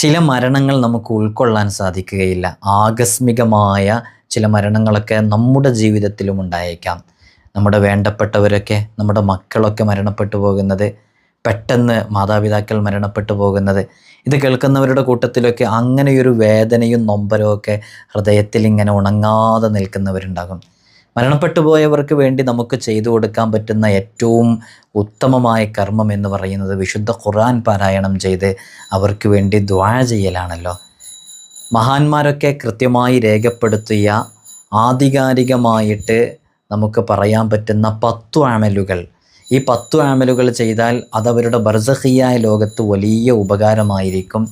ചില മരണങ്ങൾ നമുക്ക് ഉൾക്കൊള്ളാൻ സാധിക്കുകയില്ല. ആകസ്മികമായ ചില മരണങ്ങളൊക്കെ നമ്മുടെ ജീവിതത്തിലും ഉണ്ടായേക്കാം. നമ്മുടെ വേണ്ടപ്പെട്ടവരൊക്കെ നമ്മുടെ മക്കളൊക്കെ മരണപ്പെട്ടു പോകുന്നത് പെട്ടെന്ന് മാതാപിതാക്കൾ മരണപ്പെട്ടു പോകുന്നത് ഇത് കേൾക്കുന്നവരുടെ കൂട്ടത്തിലൊക്കെ അങ്ങനെയൊരു വേദനയും നൊമ്പരവും ഒക്കെ ഹൃദയത്തിൽ ഇങ്ങനെ ഉണങ്ങാതെ നിൽക്കുന്നവരുണ്ടാകും. മരണപ്പെട്ടു പോയവർക്ക് വേണ്ടി നമുക്ക് ചെയ്തു കൊടുക്കാൻ പറ്റുന്ന ഏറ്റവും ഉത്തമമായ കർമ്മം എന്ന് പറയുന്നത് വിശുദ്ധ ഖുർആൻ പാരായണം ചെയ്ത് അവർക്ക് വേണ്ടി ദ്വാ ചെയ്യലാണല്ലോ. മഹാന്മാരൊക്കെ കൃത്യമായി രേഖപ്പെടുത്തിയ ആധികാരികമായിട്ട് നമുക്ക് പറയാൻ പറ്റുന്ന പത്തു ആമലുകൾ ഈ പത്തു ആമലുകൾ ചെയ്താൽ അതവരുടെ ബർസഹിയായ ലോകത്ത് വലിയ ഉപകാരമായിരിക്കും.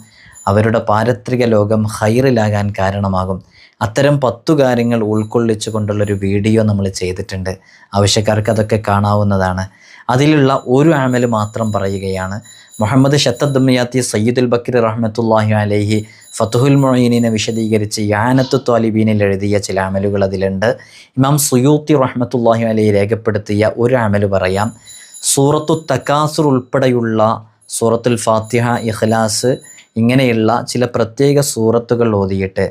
അവരുടെ പാരത്രിക ലോകം ഹൈറിലാകാൻ കാരണമാകും. അത്തരം പത്തു കാര്യങ്ങൾ ഉൾക്കൊള്ളിച്ചു കൊണ്ടുള്ളൊരു വീഡിയോ നമ്മൾ ചെയ്തിട്ടുണ്ട്. ആവശ്യക്കാർക്ക് അതൊക്കെ കാണാവുന്നതാണ്. അതിലുള്ള ഒരു ആമൽ മാത്രം പറയുകയാണ്. മുഹമ്മദ് ഷത്തദ്മിയാത്തി സയ്യിദുൽ ബക്കർ റഹ്മത്തുല്ലാഹി അലൈഹി ഫത്തുഹുൽ മൊയ്നീനെ വിശദീകരിച്ച് യാനത്തു ത്വാലിബീനിൽ എഴുതിയ ചില അമലുകൾ അതിലുണ്ട്. ഇമാം സുയൂത്തി റഹ്മത്തുല്ലാഹി അലൈഹി രേഖപ്പെടുത്തിയ ഒരു ആമൽ പറയാം. സൂറത്തു തക്കാസുർ ഉൾപ്പെടെയുള്ള സൂറത്തുൽ ഫാത്തിഹ ഇഖ്ലാസ് ഇങ്ങനെയുള്ള ചില പ്രത്യേക സൂറത്തുകൾ ഓതിയിട്ട്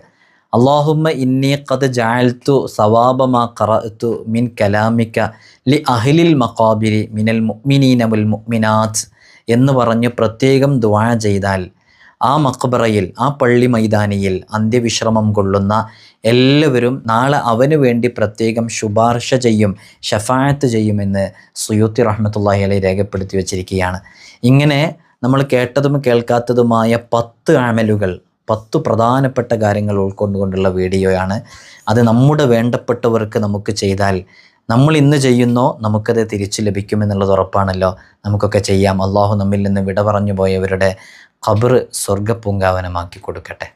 അള്ളാഹുമ്മ ഇന്നി ഖദ് ജാൽത്തു സവാബമാ കറത്തു മിൻ കലാമിക്ക ലി അഹിലിൽ മക്കാബിരി മിനൽ മുഅ്മിനീന വൽ മുഅ്മിനാത്ത് എന്ന് പറഞ്ഞ് പ്രത്യേകം ദുആ ചെയ്താൽ ആ മക്ബറയിൽ ആ പള്ളി മൈതാനിയിൽ അന്ത്യവിശ്രമം കൊള്ളുന്ന എല്ലാവരും നാളെ അവന് വേണ്ടി പ്രത്യേകം ശുപാർശ ചെയ്യും ഷഫായത്ത് ചെയ്യുമെന്ന് സുയൂത്തി റഹ്മത്തുള്ളാഹി അലൈ രേഖപ്പെടുത്തി വച്ചിരിക്കുകയാണ്. ഇങ്ങനെ നമ്മൾ കേട്ടതും കേൾക്കാത്തതുമായ പത്ത് ആമലുകൾ പത്ത് പ്രധാനപ്പെട്ട കാര്യങ്ങൾ ഉൾക്കൊണ്ടുകൊണ്ടുള്ള വീഡിയോയാണ്. അത് നമ്മുടെ വേണ്ടപ്പെട്ടവർക്ക് നമുക്ക് ചെയ്താൽ നമ്മൾ ഇന്ന് ചെയ്യുന്നോ നമുക്കത് തിരിച്ചു ലഭിക്കുമെന്നുള്ളത് ഉറപ്പാണല്ലോ. നമുക്കൊക്കെ ചെയ്യാം. അള്ളാഹു നമ്മിൽ നിന്ന് വിട പറഞ്ഞു പോയവരുടെ ഖബർ സ്വർഗപ്പൂങ്കാവനമാക്കി കൊടുക്കട്ടെ.